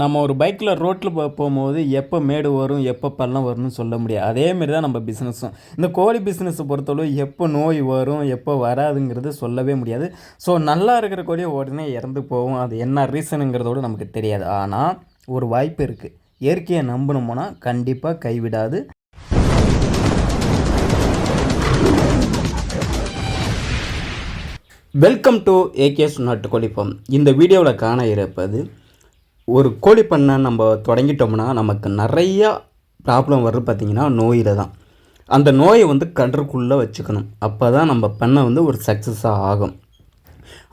நம்ம ஒரு பைக்கில் ரோட்டில் போகும்போது எப்போ மேடு வரும் எப்போ பள்ளம் வரும்னு சொல்ல முடியாது. அதேமாரி தான் நம்ம பிஸ்னஸும் இந்த கோழி பிஸ்னஸை பொறுத்தளவு எப்போ நோய் வரும் எப்போ வராதுங்கிறது சொல்லவே முடியாது. ஸோ நல்லா இருக்கிற கோழியை உடனே இறந்து போகும். அது என்ன ரீசனுங்கிறதோட நமக்கு தெரியாது. ஆனால் ஒரு வாய்ப்பு இருக்குது இயற்கையை நம்பணுமோனா கண்டிப்பாக கைவிடாது. வெல்கம் டு ஏகேஎஸ் நாட்டுக்கோழி இந்த வீடியோவில் காண இருப்பது ஒரு கோழி பண்ணை நம்ம தொடங்கிட்டோம்னா நமக்கு நிறையா ப்ராப்ளம் வர்றது பார்த்திங்கன்னா நோயில் தான். அந்த நோயை வந்து கண்ட்ரோல்குள்ளே வச்சுக்கணும். அப்போ தான் நம்ம பண்ணை வந்து ஒரு சக்ஸஸாக ஆகும்.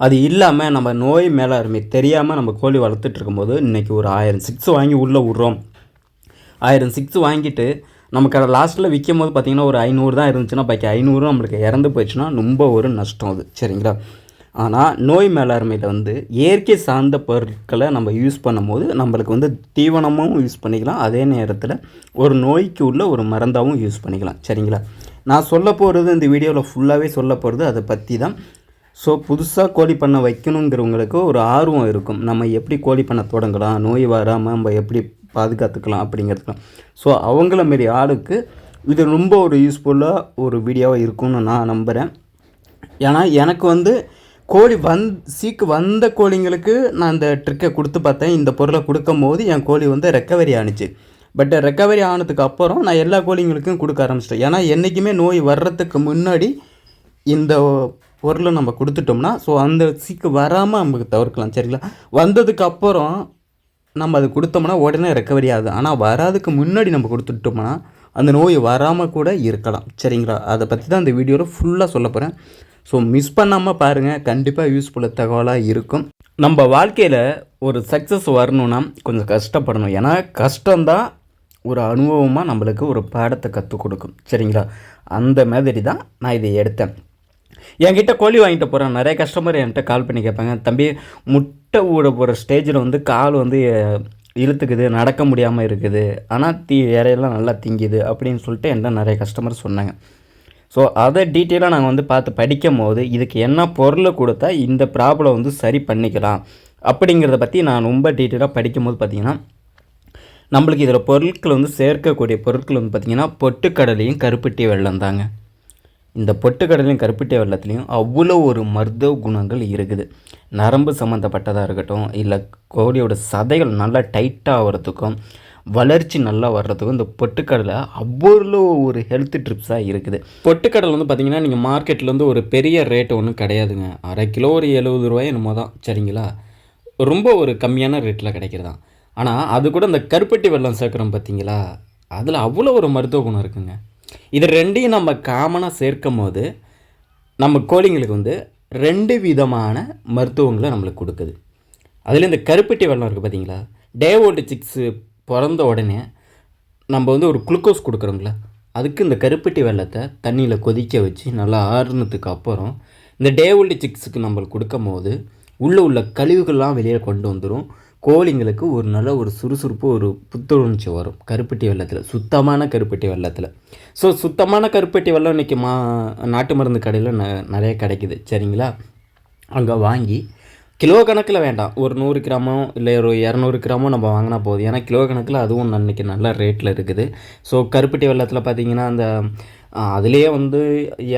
அது இல்லாமல் நம்ம நோய் மேலாண்மை தெரியாமல் நம்ம கோழி வளர்த்துட்டு இருக்கும்போது இன்றைக்கி ஒரு ஆயிரம் சிக்ஸ் வாங்கி உள்ளே விட்றோம். ஆயிரம் சிக்ஸ் வாங்கிட்டு நமக்கு அதை லாஸ்ட்டில் விற்கும் போது பார்த்திங்கன்னா ஒரு ஐநூறு தான் இருந்துச்சுன்னா பாக்கி ஐநூறு நம்மளுக்கு இறந்து போயிடுச்சுன்னா ரொம்ப ஒரு நஷ்டம் அது. சரிங்களா? ஆனால் நோய் மேலாண்மையில் வந்து இயற்கை சார்ந்த பொருட்களை நம்ம யூஸ் பண்ணும்போது நம்மளுக்கு வந்து தீவனமாகவும் யூஸ் பண்ணிக்கலாம். அதே நேரத்தில் ஒரு நோய்க்கு உள்ள ஒரு மருந்தாகவும் யூஸ் பண்ணிக்கலாம். சரிங்களா? நான் சொல்ல போகிறது இந்த வீடியோவில் ஃபுல்லாகவே சொல்ல போகிறது அதை பற்றி தான். ஸோ புதுசாக கோழி பண்ணை வைக்கணுங்கிறவங்களுக்கு ஒரு ஆர்வம் இருக்கும். நம்ம எப்படி கோழி பண்ணை தொடங்கலாம்? நோய் வராமல் நம்ம எப்படி பாதுகாத்துக்கலாம் அப்படிங்கிறதுலாம். ஸோ அவங்கள மாரி ஆளுக்கு இது ரொம்ப ஒரு யூஸ்ஃபுல்லாக ஒரு வீடியோவாக இருக்கும்னு நான் நம்புகிறேன் ஏன்னா எனக்கு வந்து கோழி வந் சீக்கு வந்த கோழிங்களுக்கு நான் இந்த ட்ரிக்கை கொடுத்து பார்த்தேன். இந்த பொருளை கொடுக்கும் போது என் கோழி வந்து ரெக்கவரி ஆணுச்சு பட் ரெக்கவரி ஆனதுக்கு அப்புறம் நான் எல்லா கோழிங்களுக்கும் கொடுக்க ஆரம்பிச்சிட்டேன். ஏன்னா என்றைக்குமே நோய் வர்றதுக்கு முன்னாடி இந்த பொருளை நம்ம கொடுத்துட்டோம்னா ஸோ அந்த சீக்கு வராமல் நமக்கு தவிர்க்கலாம் சரிங்களா? வந்ததுக்கு அப்புறம் நம்ம அது கொடுத்தோம்னா உடனே ரெக்கவரி ஆகுது. ஆனால் வராதுக்கு முன்னாடி நம்ம கொடுத்துட்டோம்னா அந்த நோய் வராமல் கூட இருக்கலாம். சரிங்களா? அதை பற்றி தான் இந்த வீடியோவில் ஃபுல்லாக சொல்ல போகிறேன் ஸோ மிஸ் பண்ணாமல் பாருங்கள் கண்டிப்பாக யூஸ்ஃபுல்லாக தகவலாக இருக்கும். நம்ம வாழ்க்கையில் ஒரு சக்ஸஸ் வரணும்னா கொஞ்சம் கஷ்டப்படணும். ஏன்னா கஷ்டம்தான் ஒரு அனுபவமாக நம்மளுக்கு ஒரு பாடத்தை கற்றுக் கொடுக்கும். சரிங்களா? அந்த மாதிரி தான் நான் இதை எடுத்தேன். என்கிட்ட கோழி வாங்கிட்டு போகிறேன் நிறைய கஸ்டமர் என்கிட்ட கால் பண்ணி கேட்பாங்க. தம்பி முட்டை ஊட போகிற ஸ்டேஜில் வந்து கால் வந்து இழுத்துக்குது நடக்க முடியாமல் இருக்குது. ஆனால் தீ இறையெல்லாம் நல்லா திங்குது அப்படின்னு சொல்லிட்டு என்கிட்ட நிறைய கஸ்டமர் சொன்னாங்க. ஸோ அதை டீட்டெயிலாக நாங்கள் வந்து பார்த்து படிக்கும் போது இதுக்கு என்ன பொருளை கொடுத்தா இந்த ப்ராப்ளம் வந்து சரி பண்ணிக்கலாம் அப்படிங்கிறத பற்றி நான் ரொம்ப டீட்டெயிலாக படிக்கும் போது பார்த்திங்கன்னா நம்மளுக்கு இதில் பொருட்கள் வந்து சேர்க்கக்கூடிய பொருட்கள் வந்து பார்த்திங்கன்னா பொட்டுக்கடலையும் கருப்பட்டி வெள்ளம் தாங்க. இந்த பொட்டுக்கடலையும் கருப்பிட்டை வெள்ளத்துலேயும் அவ்வளோ ஒரு மருத்துவ குணங்கள் இருக்குது. நரம்பு சம்மந்தப்பட்டதாக இருக்கட்டும் இல்லை கோழியோட சதைகள் நல்லா டைட்டாக ஆகிறதுக்கும் வளர்ச்சி நல்லா வர்றதுக்கும் இந்த பொட்டுக்கடலை அவ்வளோ ஒரு ஹெல்த் ட்ரிப்ஸாக இருக்குது. பொட்டுக்கடலை வந்து பார்த்திங்கன்னா நீங்கள் மார்க்கெட்டில் வந்து ஒரு பெரிய ரேட்டு ஒன்றும் கிடையாதுங்க. அரை கிலோ ஒரு எழுபது ரூபாய் என்னமோ தான் சரிங்களா? ரொம்ப ஒரு கம்மியான ரேட்டில் கிடைக்கிறதான் ஆனால் அது கூட இந்த கருப்பட்டி வெள்ளம் சேர்க்குறோம் பார்த்தீங்களா அதில் அவ்வளோ ஒரு மருத்துவ குணம் இருக்குங்க. இது ரெண்டையும் நம்ம காமனாக சேர்க்கும் போது நம்ம கோழிங்களுக்கு வந்து ரெண்டு விதமான மருத்துவங்களை நம்மளுக்கு கொடுக்குது. அதில் இந்த கருப்பட்டி வெள்ளம் இருக்குது பார்த்தீங்களா டே ஓல்டு சிக்ஸு பிறந்த உடனே நம்ம வந்து ஒரு குளுக்கோஸ் கொடுக்குறோங்களா அதுக்கு இந்த கருப்பட்டி வெள்ளத்தை தண்ணியில் கொதிக்க வச்சு நல்லா ஆறுனதுக்கு அப்புறம் இந்த டே ஓல்டு சிக்ஸுக்கு நம்மளுக்கு கொடுக்கும் போது உள்ளே உள்ள கழிவுகள்லாம் வெளியே கொண்டு வந்துடும் கோழிங்களுக்கு ஒரு நல்ல ஒரு சுறுசுறுப்பு ஒரு புத்துணர்ச்சி வரும். கருப்பட்டி வெள்ளத்தில் சுத்தமான கருப்பட்டி வெள்ளத்தில். ஸோ சுத்தமான கருப்பட்டி வெள்ளம் இன்றைக்கி மா நாட்டு மருந்து கடையில் ந நிறைய கிடைக்குது. சரிங்களா? அங்கே வாங்கி கிலோ கணக்கில் வேண்டாம். ஒரு நூறு கிராமோ இல்லை ஒரு இரநூறு கிராமோ நம்ம வாங்கினா போதும். ஏன்னா கிலோ கணக்கில் அதுவும் இன்றைக்கி நல்ல ரேட்டில் இருக்குது. ஸோ கருப்பட்டி வெள்ளத்தில் பார்த்திங்கன்னா அந்த அதுலேயே வந்து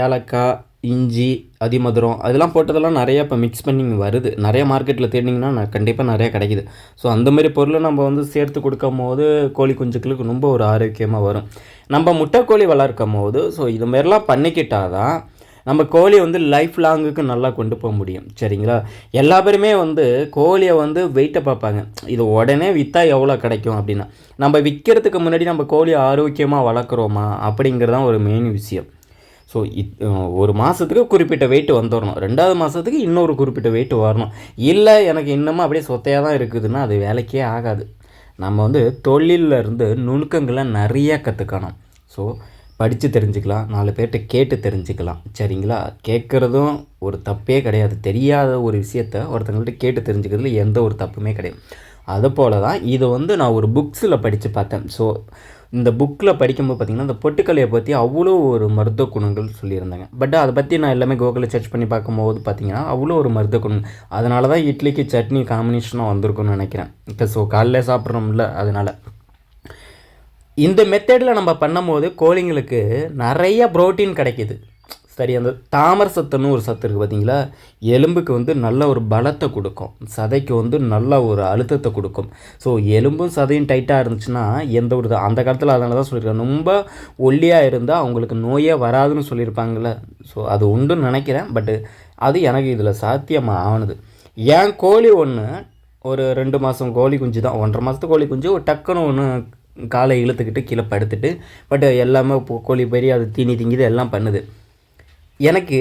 ஏலக்காய் இஞ்சி அதிமதுரம் அதெல்லாம் போட்டதெல்லாம் நிறையா இப்போ மிக்ஸ் பண்ணி வருது. நிறைய மார்க்கெட்டில் தேடினீங்கன்னா நான் கண்டிப்பாக நிறையா கிடைக்கிது. ஸோ அந்த மாதிரி பொருளை நம்ம வந்து சேர்த்து கொடுக்கும் போது கோழி குஞ்சுக்களுக்கு ரொம்ப ஒரு ஆரோக்கியமாக வரும். நம்ம முட்டை கோழி வளர்க்கும் போது ஸோ இது மாதிரிலாம் பண்ணிக்கிட்டால் தான் நம்ம கோழியை வந்து லைஃப் லாங்குக்கு நல்லா கொண்டு போக முடியும். சரிங்களா? எல்லா பேருமே வந்து கோழியை வந்து வெயிட்டை பார்ப்பாங்க. இது உடனே விற்றா எவ்வளோ கிடைக்கும் அப்படின்னா. நம்ம விற்கிறதுக்கு முன்னாடி நம்ம கோழியை ஆரோக்கியமாக வளர்க்குறோமா அப்படிங்கிறது ஒரு மெயின் விஷயம். ஸோ இத் ஒரு மாதத்துக்கு குறிப்பிட்ட வெயிட் வந்துடணும் ரெண்டாவது மாதத்துக்கு இன்னொரு குறிப்பிட்ட வெயிட் வரணும். இல்லை எனக்கு இன்னமும் அப்படியே சொத்தையாக தான் இருக்குதுன்னா அது வேலைக்கே ஆகாது. நம்ம வந்து தொழிலில் இருந்து நுணுக்கங்களை நிறைய கற்றுக்கணும் ஸோ படித்து தெரிஞ்சுக்கலாம். நாலு பேர்கிட்ட கேட்டு தெரிஞ்சுக்கலாம். சரிங்களா? கேட்குறதும் ஒரு தப்பே கிடையாது. தெரியாத ஒரு விஷயத்த ஒருத்தங்கள்ட்ட கேட்டு தெரிஞ்சுக்கிறதுல எந்த ஒரு தப்புமே கிடையாது. அது போல தான் இது வந்து நான் ஒரு புக்ஸில் படித்து பார்த்தேன். ஸோ இந்த புக்கில் படிக்கும்போது பார்த்திங்கன்னா இந்த பொட்டுக்கலையை பற்றி அவ்வளோ ஒரு மருத்துவ குணங்கள் சொல்லியிருந்தாங்க. பட் அதை பற்றி நான் எல்லாமே கூகுளில் சர்ச் பண்ணி பார்க்கும்போது பார்த்திங்கன்னா அவ்வளோ ஒரு மருத்துவ குணம். அதனால தான் இட்லிக்கு சட்னி காம்பினேஷனாக வந்திருக்குன்னு நினைக்கிறேன். இப்போ ஸோ காலைல சாப்பிட்றோம்ல அதனால். இந்த மெத்தடில் நம்ம பண்ணும்போது கோழிங்களுக்கு நிறைய ப்ரோட்டீன் கிடைக்கிது. சரி அந்த தாமர சத்துன்னு ஒரு சத்து இருக்குது பார்த்தீங்களா எலும்புக்கு வந்து நல்ல ஒரு பலத்தை கொடுக்கும். சதைக்கு வந்து நல்ல ஒரு அழுத்தத்தை கொடுக்கும். ஸோ எலும்பும் சதையும் டைட்டாக இருந்துச்சுன்னா எந்த ஒரு அந்த காலத்தில் அதனால தான் சொல்லியிருக்காங்க. ரொம்ப ஒல்லியாக இருந்தால் அவங்களுக்கு நோயே வராதுன்னு சொல்லியிருப்பாங்கள்ல ஸோ அது உண்டுன்னு நினைக்கிறேன். பட்டு அது எனக்கு இதில் சாத்தியமாக ஆனது ஏன் கோழி ஒன்று ஒரு ரெண்டு மாதம் கோழி குஞ்சு தான் ஒன்றரை மாதத்து கோழி குஞ்சு ஒரு டக்குன்னு ஒன்று காலை இழுத்துக்கிட்டு கீழே படுத்துட்டு பட் எல்லாமே கோழி பெரிய அது தீனி திங்கிது எல்லாம் பண்ணுது. எனக்கு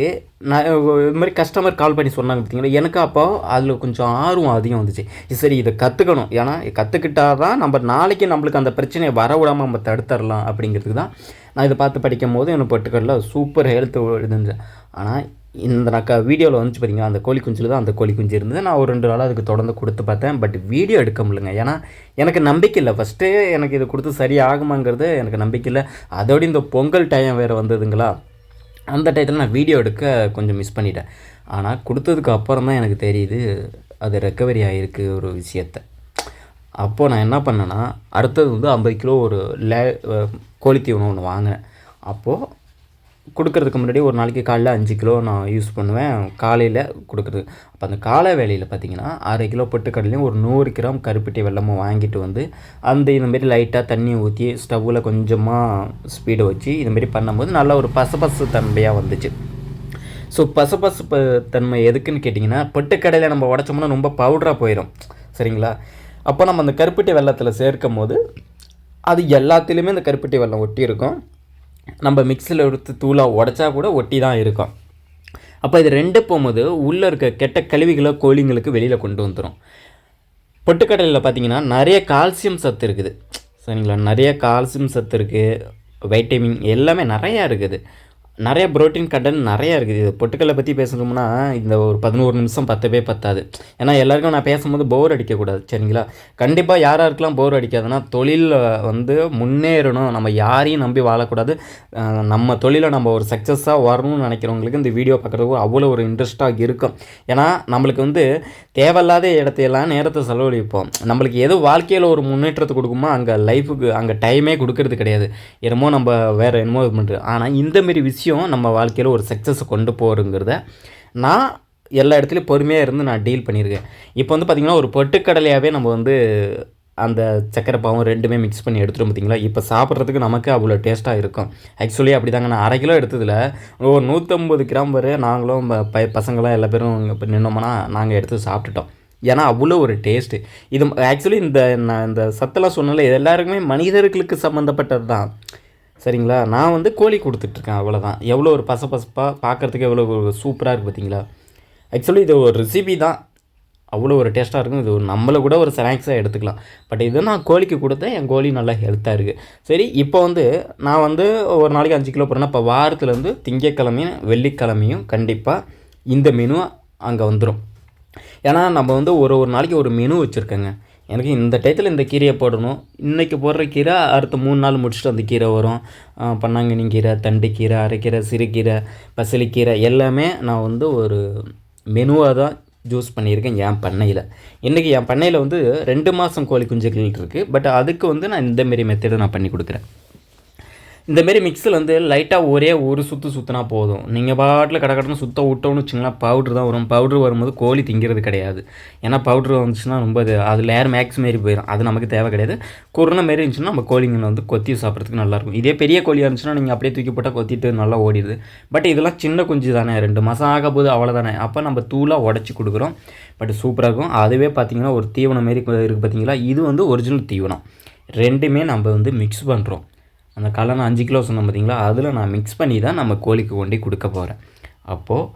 நான் இது மாதிரி கஸ்டமர் கால் பண்ணி சொன்னாங்க பார்த்தீங்களா எனக்கு அப்போ அதில் கொஞ்சம் ஆர்வம் அதிகம் வந்துச்சு. சரி இதை கற்றுக்கணும் ஏன்னா கற்றுக்கிட்டா தான் நம்ம நாளைக்கு நம்மளுக்கு அந்த பிரச்சனையை வர விடாமல் நம்ம தடுத்துடலாம் அப்படிங்கிறதுக்கு தான் நான் இதை பார்த்து படிக்கும் போது எனக்கு பட்டுக்கடல சூப்பர் ஹெல்த் இருந்துச்சு. ஆனால் இந்த நான் க வீடியோவில் வந்துச்சு பார்த்தீங்க அந்த கோழி குஞ்சில் தான் அந்த கோழி குஞ்சு இருந்தது. நான் ஒரு ரெண்டு நாளாக அதுக்கு தொடர்ந்து கொடுத்து பார்த்தேன். பட் வீடியோ எடுக்க முடியலங்க. ஏன்னா எனக்கு நம்பிக்கை இல்லை. ஃபஸ்ட்டு எனக்கு இது கொடுத்து சரியாகுமாங்கிறது எனக்கு நம்பிக்கை இல்லை. அதோடு இந்த பொங்கல் டைம் வேறு வந்ததுங்களா? அந்த டயத்தில் நான் வீடியோ எடுக்க கொஞ்சம் மிஸ் பண்ணிட்டேன். ஆனால் கொடுத்ததுக்கு அப்புறம் தான் எனக்கு தெரியுது அது ரெக்கவரி ஆகிருக்கு ஒரு விஷயத்த. அப்போது நான் என்ன பண்ணேன்னா அடுத்தது வந்து ஐம்பது கிலோ ஒரு லே கோழி தீவனம் ஒன்று வாங்கினேன். அப்போது கொடுக்கறதுக்கு முன்னாடி ஒரு நாளைக்கு காலைல அஞ்சு கிலோ நான் யூஸ் பண்ணுவேன். காலையில் கொடுக்குறது. அப்போ அந்த காலை வேலையில் பார்த்தீங்கன்னா அரை கிலோ பொட்டுக்கடலையும் ஒரு நூறு கிராம் கருப்பட்டி வெள்ளமும் வாங்கிட்டு வந்து அந்த இந்தமாரி லைட்டாக தண்ணி ஊற்றி ஸ்டவ்வில் கொஞ்சமாக ஸ்பீடை வச்சு இதுமாரி பண்ணும்போது நல்ல ஒரு பசபசு தன்மையாக வந்துச்சு. ஸோ பசபசப்பு தன்மை எதுக்குன்னு கேட்டிங்கன்னா பொட்டுக்கடையில் நம்ம உடச்சோம்னா ரொம்ப பவுடராக போயிடும் சரிங்களா? அப்போ நம்ம அந்த கருப்பட்டி வெள்ளத்தில் சேர்க்கும் போது அது எல்லாத்துலேயுமே இந்த கருப்பட்டி வெள்ளம் ஒட்டி இருக்கும் நம்ம மிக்சியில் எடுத்து தூளாக உடச்சா கூட ஒட்டி தான் இருக்கும். அப்போ இது ரெண்டு போகும்போது உள்ளே இருக்க கெட்ட கழிவுகளை கோழிங்களுக்கு வெளியில் கொண்டு வந்துடும் பொட்டுக்கடலையில் பார்த்தீங்கன்னா நிறைய கால்சியம் சத்து இருக்குது. சரிங்களா? நிறைய கால்சியம் சத்து இருக்குது வைட்டமின் எல்லாமே நிறையா இருக்குது. நிறைய புரோட்டீன் கண்டென்ட் நிறையா இருக்குது. இது பொட்டுக்கடலை பற்றி பேசணும்னா இந்த ஒரு பதினோரு நிமிஷம் பத்தவே பத்தாது. ஏன்னா எல்லாருக்கும் நான் பேசும்போது போர் அடிக்கக்கூடாது சரிங்களா? கண்டிப்பாக யார் யாருக்கெல்லாம் போர் அடிக்காதுன்னா தொழிலில் வந்து முன்னேறணும். நம்ம யாரையும் நம்பி வாழக்கூடாது. நம்ம தொழிலை நம்ம ஒரு சக்ஸஸாக வரணும்னு நினைக்கிறவங்களுக்கு இந்த வீடியோ பார்க்குறதுக்கு அவ்வளோ ஒரு இன்ட்ரெஸ்ட்டாக இருக்கும். ஏன்னா நம்மளுக்கு வந்து தேவையில்லாத இடத்தையெல்லாம் நேரத்தை செலவழிப்போம். நம்மளுக்கு எது வாழ்க்கையில் ஒரு முன்னேற்றத்தை கொடுக்குமோ அங்கே லைஃபுக்கு அங்கே டைமே கொடுக்கறது கிடையாது. என்னமோ நம்ம வேறு என்னமோ இது பண்ணுறது ஆனால் இந்தமாரி விஷயம் நம்ம வாழ்க்கையில் ஒரு சக்ஸஸை கொண்டு போகிறோங்கிறத நான் எல்லா இடத்துலையும் பொறுமையாக இருந்து நான் டீல் பண்ணியிருக்கேன். இப்போ வந்து பார்த்திங்கன்னா ஒரு பொட்டுக்கடலையாகவே நம்ம வந்து அந்த சக்கரை பாவம் ரெண்டுமே மிக்ஸ் பண்ணி எடுத்துகிட்டு பார்த்திங்களா இப்போ சாப்பிட்றதுக்கு நமக்கு அவ்வளோ டேஸ்ட்டாக இருக்கும். ஆக்சுவலி அப்படி தாங்க நான் அரை கிலோ எடுத்ததில் ஒரு நூற்றம்பது கிராம் வரை நாங்களும் ப- பசங்களாம் எல்லா பேரும் இப்போ நின்னோம்னா நாங்கள் எடுத்து சாப்பிட்டுட்டோம். ஏன்னா அவ்வளோ ஒரு டேஸ்ட்டு இது ஆக்சுவலி இந்த நான் இந்த சத்தெல்லாம் சொன்னல இது எல்லாருக்குமே மனிதர்களுக்கு சம்மந்தப்பட்டது தான் சரிங்களா? நான் வந்து கோழி கொடுத்துட்ருக்கேன் அவ்வளோதான் எவ்வளோ ஒரு பசபசப்பாக பார்க்குறதுக்கு எவ்வளோ ஒரு சூப்பராக இருக்குது பார்த்தீங்களா ஆக்சுவலி இது ஒரு ரெசிபி தான். அவ்வளோ ஒரு டேஸ்ட்டாக இருக்கும். இது ஒரு நம்மளை கூட ஒரு ஸ்நாக்ஸாக எடுத்துக்கலாம். பட் இது நான் கோழிக்கு கொடுத்தேன். என் கோழி நல்லா ஹெல்த்தாக இருக்குது சரி இப்போ வந்து நான் வந்து ஒரு நாளைக்கு அஞ்சு கிலோ போகிறேன்னா இப்போ வாரத்துலேருந்து திங்கக்கிழமையும் வெள்ளிக்கிழமையும் கண்டிப்பாக இந்த மெனு அங்கே வந்துடும் ஏன்னா நம்ம வந்து ஒரு ஒரு நாளைக்கு ஒரு மெனு வச்சுருக்கேங்க. எனக்கு இந்த டயத்தில் இந்த கீரையை போடணும். இன்றைக்கி போடுற கீரை அடுத்த மூணு நாள் முடிச்சுட்டு அந்த கீரை வரும். ஆஹ் பன்னாங்கண்ணி கீரை அரைக்கீரை சிறுகீரை பசலிக்கீரை எல்லாமே நான் வந்து ஒரு மெனுவாக தான் ஜூஸ் பண்ணியிருக்கேன். என் பண்ணையில். இன்றைக்கி என் பண்ணையில் வந்து ரெண்டு மாதம் கோழி குஞ்சுகள் இருக்குது பட் அதுக்கு வந்து நான் இந்தமாரி மெத்தடை நான் பண்ணி கொடுக்குறேன். இந்தமாரி மிக்ஸில் வந்து லைட்டாக ஒரே ஒரு சுற்று சுற்றினா போதும். நீங்கள் பாட்டில் கடை கடன்னு சுத்த விட்டோன்னு வச்சுங்களேன் பவுட்ரு தான் வரும். பவுட்ரு வரும்போது கோழி திங்கிறது கிடையாது. ஏன்னா பவுட்ரு வந்துச்சுன்னா ரொம்ப அது அதில் ஏர் மேக்ஸ் மாரி போயிடும் அது நமக்கு தேவை கிடையாது. குருணை மாரி இருந்துச்சுன்னா நம்ம கோழிங்களை வந்து கொத்தி சாப்பிட்றதுக்கு நல்லாயிருக்கும். இதே பெரிய கோழியாக இருந்துச்சுன்னா நீங்கள் அப்படியே தூக்கி போட்டால் கொத்திட்டு நல்லா ஓடிடுது. பட் இதெல்லாம் சின்ன குஞ்சு தானே. ரெண்டு மாதம் ஆக போது அவ்வளோதானே அப்போ நம்ம தூளாக உடச்சி கொடுக்குறோம். பட் சூப்பராக இருக்கும். அதுவே பார்த்திங்கன்னா ஒரு தீவனம் மாரி இருக்குது பார்த்தீங்களா இது வந்து ஒரிஜினல் தீவனம். ரெண்டுமே நம்ம வந்து மிக்ஸ் பண்ணுறோம் அந்த கலனை அஞ்சு கிலோ சொன்னோம் பார்த்தீங்களா? அதில் நான் மிக்ஸ் பண்ணி தான் நம்ம கோழிக்கு கொண்டு கொடுக்க போகிறேன் அப்போது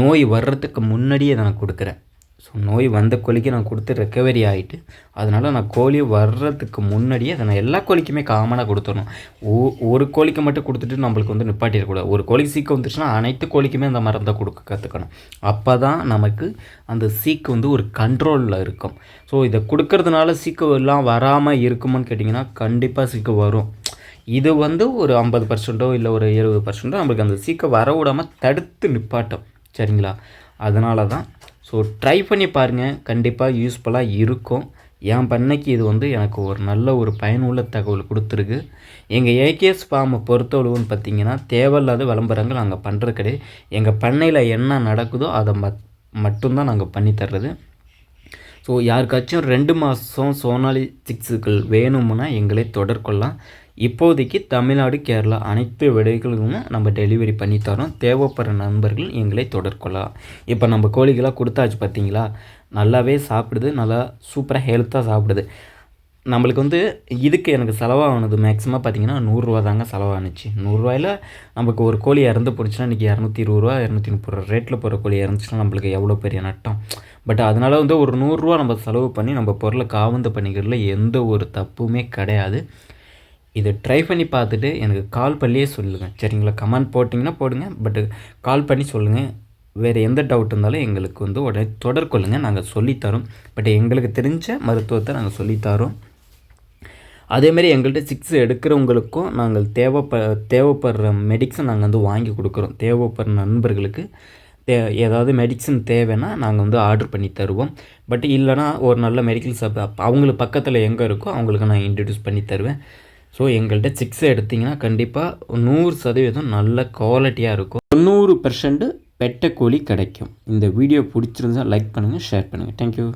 நோய் வர்றதுக்கு முன்னாடியே நான் கொடுக்குறேன். ஸோ நோய் வந்த கோழிக்கு நான் கொடுத்து ரெக்கவரி ஆகிட்டு அதனால் நான் கோழி வர்றதுக்கு முன்னாடியே அதை நான் எல்லா கோழிக்குமே காமனாக கொடுத்துடணும். ஓ ஒரு கோழிக்கு மட்டும் கொடுத்துட்டு நம்மளுக்கு வந்து நிப்பாட்டிடக்கூடாது ஒரு கோழிக்கு சீக்கு வந்துச்சுன்னா அனைத்து கோழிக்குமே அந்த மருந்தை கொடுக்க கற்றுக்கணும் அப்போ தான் நமக்கு அந்த சீக்கு வந்து ஒரு கண்ட்ரோலில் இருக்கும். ஸோ இதை கொடுக்கறதுனால சீக்கு எல்லாம் வராமல் இருக்குமான்னு கேட்டிங்கன்னா கண்டிப்பாக சீக்கு வரும். இது வந்து ஒரு ஐம்பது பர்சன்ட்டோ இல்லை ஒரு இருபது பர்சன்ட்டோ நம்மளுக்கு அந்த சீக்கம் வர விடாமல் தடுத்து நிப்பாட்டும். சரிங்களா? அதனால தான் ஸோ ட்ரை பண்ணி பாருங்கள் கண்டிப்பாக யூஸ்ஃபுல்லாக இருக்கும். என் பண்ணைக்கு இது வந்து எனக்கு ஒரு நல்ல ஒரு பயனுள்ள தகவல் கொடுத்துருக்கு. எங்கள் ஏகேஎஸ் ஃபார்மை பொறுத்தளவுன்னு பார்த்தீங்கன்னா தேவையில்லாத விளம்பரங்கள் நாங்கள் பண்ணுறது கிடையாது. எங்கள் பண்ணையில் என்ன நடக்குதோ அதை மத் மட்டும்தான் நாங்கள் பண்ணித்தர்றது ஸோ யாருக்காச்சும் ரெண்டு மாதம் சோனாலி சிக்ஸுகள் வேணும்னா எங்களை தொடர்கொள்ளலாம். இப்போதைக்கு தமிழ்நாடு கேரளா அனைத்து விடைகளுக்கும் நம்ம டெலிவரி பண்ணி தரோம். தேவைப்படுற நண்பர்கள் எங்களை தொடர்கொள்ளலாம். இப்போ நம்ம கோழிகளாக கொடுத்தாச்சு பார்த்தீங்களா நல்லாவே சாப்பிடுது நல்லா சூப்பராக ஹெல்த்தாக சாப்பிடுது. நம்மளுக்கு வந்து இதுக்கு எனக்கு செலவானது மேக்ஸிமம் பார்த்தீங்கன்னா நூறுரூவா தாங்க செலவானுச்சு. நூறுரூவாயில் நமக்கு ஒரு கோழி இறந்து போச்சுன்னா இன்றைக்கி இரநூத்தி இருபது ரூபா இரநூத்தி முப்பது ரூபா. ரேட்டில் போகிற கோழி இறந்துச்சுன்னா நம்மளுக்கு எவ்வளோ பெரிய நட்டம்? பட் அதனால் வந்து ஒரு நூறுரூவா நம்ம செலவு பண்ணி நம்ம பொருளை காவந்து பண்ணிக்கிறதுல எந்த ஒரு தப்புமே கிடையாது. இதை ட்ரை பண்ணி பார்த்துட்டு எனக்கு கால் பண்ணியே சொல்லுங்கள் சரிங்களா? கமெண்ட் போட்டிங்கன்னா போடுங்க. பட்டு கால் பண்ணி சொல்லுங்கள் வேறு எந்த டவுட் இருந்தாலும் எங்களுக்கு வந்து உடனே தொடர் கொள்ளுங்கள் நாங்கள் சொல்லித்தரோம். பட் எங்களுக்கு தெரிஞ்ச மருத்துவத்தை நாங்கள் சொல்லித்தரோம். அதேமாரி எங்கள்கிட்ட சிக்ஸ் எடுக்கிறவங்களுக்கும் நாங்கள் தேவைப்ப தேவைப்படுற மெடிசன் நாங்கள் வந்து வாங்கி கொடுக்குறோம். தேவைப்படுற நண்பர்களுக்கு தே ஏதாவது மெடிசன் தேவைன்னா நாங்கள் வந்து ஆர்டர் பண்ணி தருவோம். பட் இல்லைனா ஒரு நல்ல மெடிக்கல் ஷாப் அவங்களுக்கு பக்கத்தில் எங்கே இருக்கோ அவங்களுக்கு நான் இன்ட்ரடியூஸ் பண்ணி தருவேன். ஸோ எங்கள்கிட்ட சிக்ஸ் எடுத்திங்கன்னா கண்டிப்பாக நூறு சதவீதம் நல்ல குவாலிட்டியாக இருக்கும். தொண்ணூறு பெர்சன்ட்டு பெட்ட கோழி கிடைக்கும். இந்த வீடியோ பிடிச்சிருந்தா லைக் பண்ணுங்கள் ஷேர் பண்ணுங்கள் தேங்க்யூ